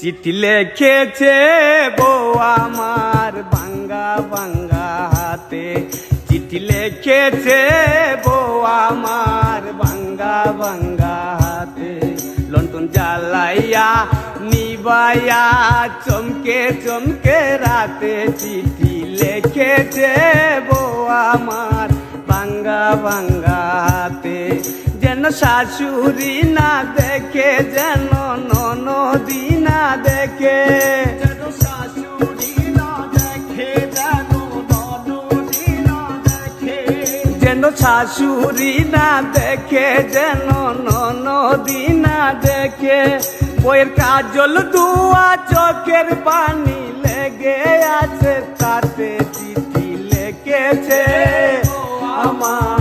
চিঠি লেখেছে বউ আমার বাঙ্গা বাঙ্গা হাতে। চিঠি লেখেছে বউ আমার বাঙ্গা বাঙ্গা হাতে। লন্ঠন জ্বালাইয়া, নিবাইয়া, চমকে চমকে রাতে চিঠি লেখেছে বউ আমার বাঙ্গা বাঙ্গা হাতে। যেন শাশুড়ি না দেখে, যেন ননদি না দেখে। যেন শাশুড়ি না দেখে, যেন ননদি না দেখে। যেন শাশুড়ি না দেখে, যেন ননদি না দেখে। বইয়ের কাজল দুয়া চোখের পানি লেগে আছে, তাতে চিঠি লেগেছে আমার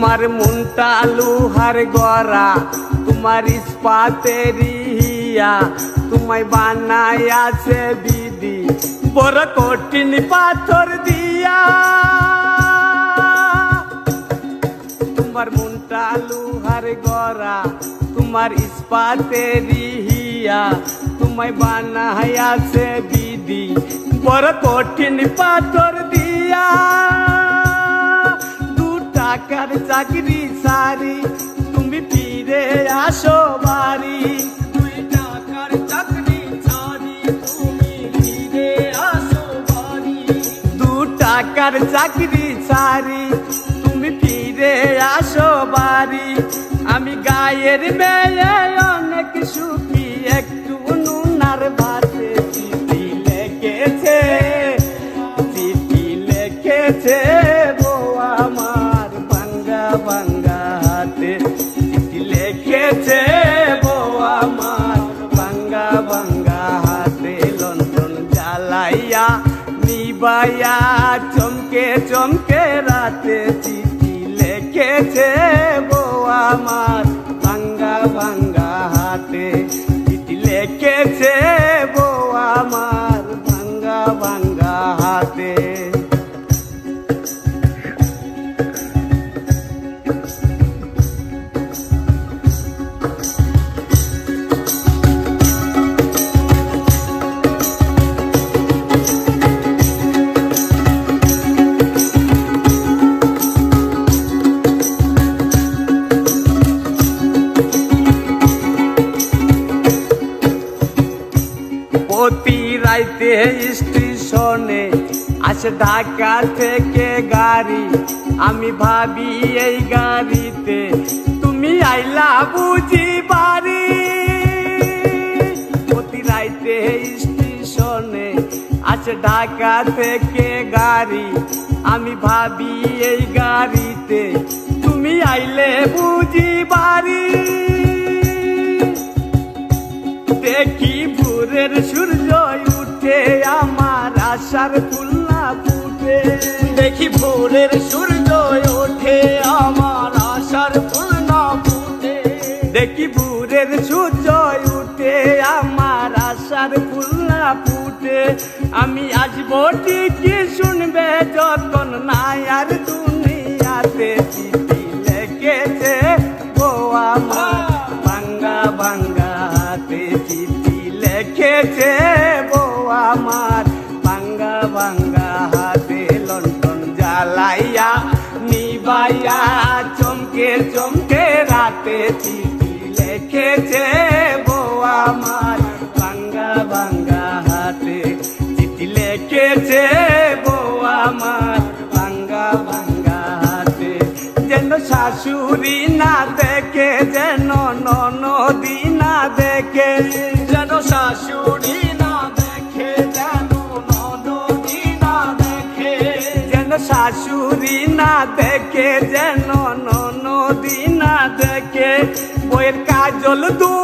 তোমার মুনটা লুহার গড়া, তোমার ইস্পাতের হিয়া, তোমায় বানাই আছে বিধি, বড় কঠিন পাথর দিয়া। তোমার মুনটা লুহার গড়া, তোমার ইস্পাতের হিয়া, তোমায় বানাই আছে বিধি, বড় কঠিন পাথর দিয়া। টাকার চাকরি সারি, তুমি ফিরে আসো বাড়ি। দুই টাকার চাকরি সারি, তুমি ফিরে আসো বাড়ি। চাকরি সারি আমি গায়ের মেয়ে অনেক সুখী, একটু নুনার ভাতে চিঠি লেগেছে চিঠি লেখেছে। নিবাইয়া চমকে চমকে রাতে চিঠি লেখেছে বউ আমার। স্টেশনে আসে ঢাকা থেকে গাড়ি। আমি ভাবি এই গাড়িতে তুমি আইলা বুঝি বাড়ি। প্রতি রাইতে স্টেশনে আসে ঢাকা থেকে গাড়ি। আমি ভাবি এই গাড়িতে তুমি আইলে বুঝি বাড়ি। দেখি ভোরের সূর্য আশার ফুল না ফুটে। দেখি ভোরের সূর্য ওঠে, আমার আশার ফুল না ফুটে। দেখি ভোরের সূর্য উঠে, আমার আশার ফুল না ফুটে। আমি আসব ঠিকই শুনবে, যতন নাই আর দুনিয়াতে চিঠি লেগেছে গো আমার ভাঙ্গা ভাঙ্গা হাতে চিঠি চমকে চমকে রাতে চিঠি লেখেছে বউ আমার। ভাঙ্গা ভাঙ্গা হাতে চিঠি লেখেছে বউ আমার। ভাঙ্গা ভাঙ্গা হাতে যেন শাশুড়ি না দেখে, যেন ননদি না দেখে, যেন শাশুড়ি যেন যেন শাশুড়ি না দেখে, যেন বইয়ের কাজল দু